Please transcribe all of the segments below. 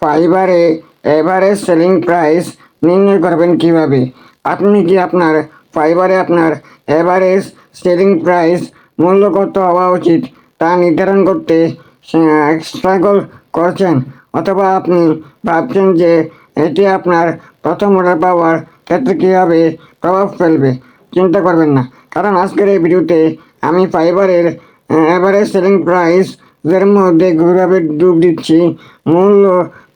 ফাইবারে average selling price নির্ণয় করবেন কীভাবে? আপনি কি আপনার ফাইবারে আপনার এভারেজ সেলিং প্রাইস মূল্য কত হওয়া উচিত তা নির্ধারণ করতে স্ট্রাগল করছেন অথবা আপনি ভাবছেন যে এটি আপনার প্রথম অর্ডার পাওয়ার ক্ষেত্রে কীভাবে প্রভাব ফেলবে? চিন্তা করবেন না। কারণ আজকের এই ভিডিওতে আমি ফাইবারের এভারেজ সেলিং প্রাইস এর মধ্যে ঘুরাবে ডুব দিচ্ছি। মূল্য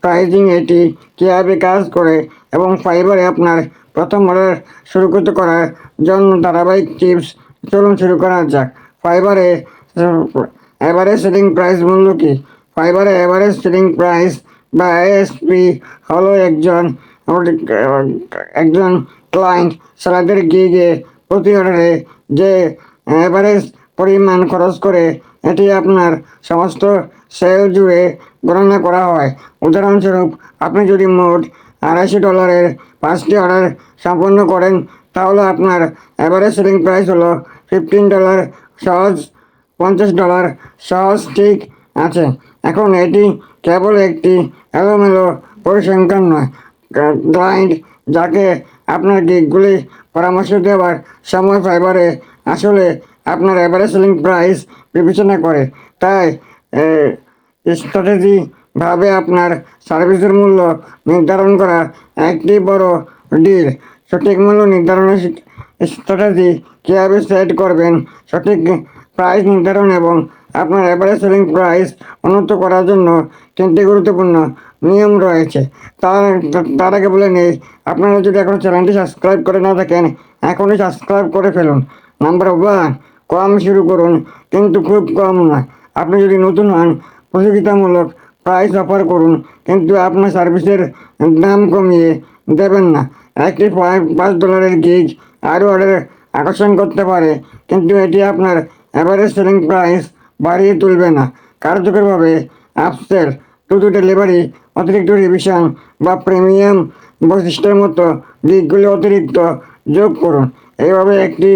প্রাইজিং এটি কীভাবে কাজ করে এবং ফাইবারে আপনার প্রথম অর্ডার শুরু করার জন্য ধারাবাহিক টিপস চলুন শুরু করা যাক। ফাইবারে অ্যাভারেজ সেলিং প্রাইস মূল্য কি? ফাইবারে অ্যাভারেজ সেলিং প্রাইস বা এএসপি হলো একজন একজন ক্লায়েন্ট সালাদের গিয়ে প্রতি অর্ডারে যে এভারেজ পরিমাণ খরচ করে এটি আপনার সমস্ত সেল জুড়ে গণনা করা হয়। উদাহরণস্বরূপ, আপনি যদি মোট আড়াইশো ডলারের পাঁচটি অর্ডার সম্পন্ন করেন, তাহলে আপনার অ্যাভারেজ সেলিং প্রাইস হলো ফিফটিন ডলার সহজ পঞ্চাশ ডলার সহজ ঠিক আছে। এখন এটি কেবল একটি এলোমেলো পরিসংখ্যান নয়, ক্লায়েন্ট যাকে আপনার গিকগুলি পরামর্শ দেওয়ার সময় ফাইবারে আসলে আপনার অ্যাভারেজ সেলিং প্রাইস বিবেচনা করে। তাই স্ট্র্যাটেজি ভাবে আপনার সার্ভিসের মূল্য নির্ধারণ করা একটি বড় ডিল সঠিক মূল্য নির্ধারণের স্ট্র্যাটেজি কীভাবে সেট করবেন, সঠিক প্রাইস নির্ধারণ এবং আপনার অ্যাভারেজ সেলিং প্রাইস উন্নত করার জন্য তিনটি গুরুত্বপূর্ণ নিয়ম রয়েছে। তার তার আগে বলে নেই, আপনারা যদি এখন চ্যানেলটি সাবস্ক্রাইব করে না থাকেন, এখনই সাবস্ক্রাইব করে ফেলুন। নাম্বার ওয়ান কম শুরু করুন, কিন্তু খুব কম নয়। আপনি যদি নতুন হন, প্রতিযোগিতামূলক প্রাইস অফার করুন, কিন্তু আপনার সার্ভিসের দাম কমিয়ে দেবেন না। একটি পাঁচ ডলারের গিজ আরও অর্ডার আকর্ষণ করতে পারে, কিন্তু এটি আপনার অ্যাভারেজ সেলিং প্রাইস বাড়িয়ে তুলবে না। কার্যকরভাবে আপসেল টু টু ডেলিভারি অতিরিক্ত রিভিশন বা প্রিমিয়াম বৈশিষ্ট্যের মতো দিকগুলি অতিরিক্ত যোগ করুন। এইভাবে একটি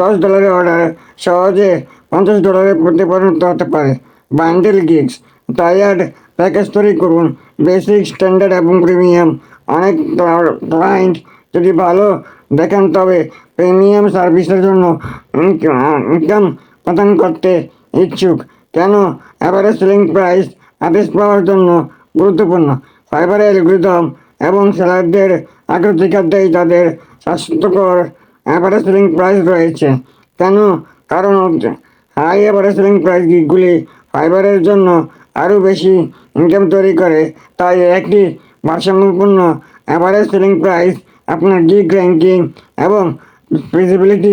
দশ ডলারের অর্ডার সহজে পঞ্চাশ ডলারে প্রতিপরিণত হতে পারে। বান্ডেল গিগস টায়ার্ড প্যাকেজ তৈরি করুন। বেসিক স্ট্যান্ডার্ড এবং প্রিমিয়াম অনেক ক্লায়েন্ট যদি ভালো দেখেন, তবে প্রিমিয়াম সার্ভিসের জন্য ইনকাম প্রদান করতে ইচ্ছুক। কেন? অ্যাভারেজ সেলিং প্রাইস আদেশ পাওয়ার জন্য গুরুত্বপূর্ণ। ফাইবারের অ্যালগোরিদম এবং সেলারদের অগ্রাধিকার দেয় তাদের স্বাস্থ্যকর অ্যাভারেজ সেলিং প্রাইস রয়েছে। কেন? কারণ হাই অ্যাভারেজ সেলিং প্রাইসগুলি ফাইবারের জন্য আরও বেশি ইনকাম তৈরি করে। তাই একটি ভারসাম্যপূর্ণ অ্যাভারেজ সেলিং প্রাইস আপনার গিগ র্যাঙ্কিং এবং ফিজিবিলিটি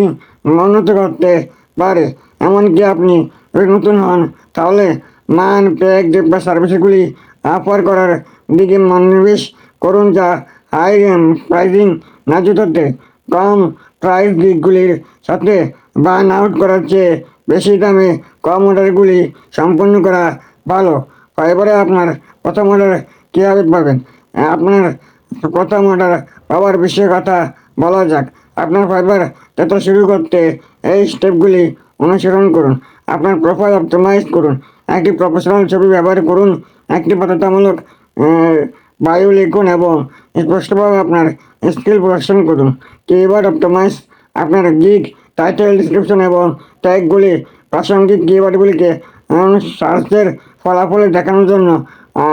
উন্নত করতে পারে। এমনকি আপনি নতুন হন, তাহলে মান প্যাক বা সার্ভিসগুলি অফার করার দিকে মনোনিবেশ করুন, যা হাই প্রাইসিং জুতোতে কম প্রাইস দিকগুলির সাথে বার্ন আউট করার চেয়ে বেশি দামে কম অর্ডারগুলি সম্পন্ন করা ভালো। ফাইবারে আপনার প্রথম অর্ডার কীভাবে পাবেন? আপনার প্রথম অর্ডার পাওয়ার বিষয়ে কথা বলা যাক। আপনার ফাইবার যাত্রা শুরু করতে এই স্টেপগুলি অনুসরণ করুন। আপনার প্রোফাইল অপটিমাইজ করুন। একটি প্রফেশনাল ছবি ব্যবহার করুন। একটি বাধ্যতামূলক বায়ু লিখুন এবং স্পষ্টভাবে আপনার স্কিল প্রদর্শন করুন। কিবোর্ড অপটিমাইজ আপনার গিগ, টাইটেল ডিসক্রিপশন এবং ট্যাগগুলি প্রাসঙ্গিক কিওয়ার্ডগুলিকে সার্চের ফলাফলে দেখানোর জন্য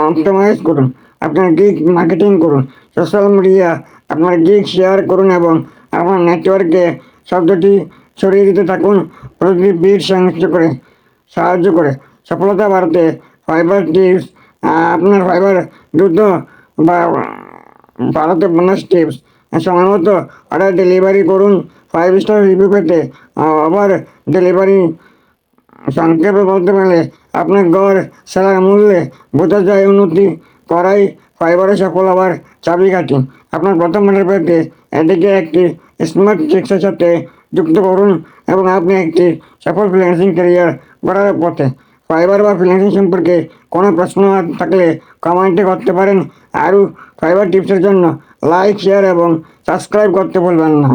অপটিমাইজ করুন। আপনার গিগ মার্কেটিং করুন। সোশ্যাল মিডিয়া আপনার গিগ শেয়ার করুন এবং আপনার নেটওয়ার্কে শব্দটি ছড়িয়ে দিতে থাকুন। প্রতিটি বিট সংযুক্ত করে সাহায্য করে। সফলতা বাড়াতে ফাইবার টিপস আপনার ফাইবার দ্রুত বা, ভারতে বোনাস টিপস সময় অর্ডার ডেলিভারি করুন ফাইভ স্টার রিভিউ পেতে আবার ডেলিভারি সংক্ষেপে বলতে পারলে আপনার গড়, সেলার মূল্যে বোঝা যায় উন্নতি করাই ফাইবারে সফল হওয়ার চাবিকাঠি আপনার প্রথম অর্ডার পেতে এটিকে একটি স্মার্ট ট্রিক্সের সাথে যুক্ত করুন এবং আপনি একটি সফল ফ্রিল্যান্সিং ক্যারিয়ার গড়ার পথে। ফাইবার বা ফ্রিল্যান্সিং সম্পর্কে কোনো প্রশ্ন থাকলে কমেন্টে করতে পারেন। আরও ফাইবার টিপসের জন্য লাইক শেয়ার এবং সাবস্ক্রাইব করতে ভুলবেন না।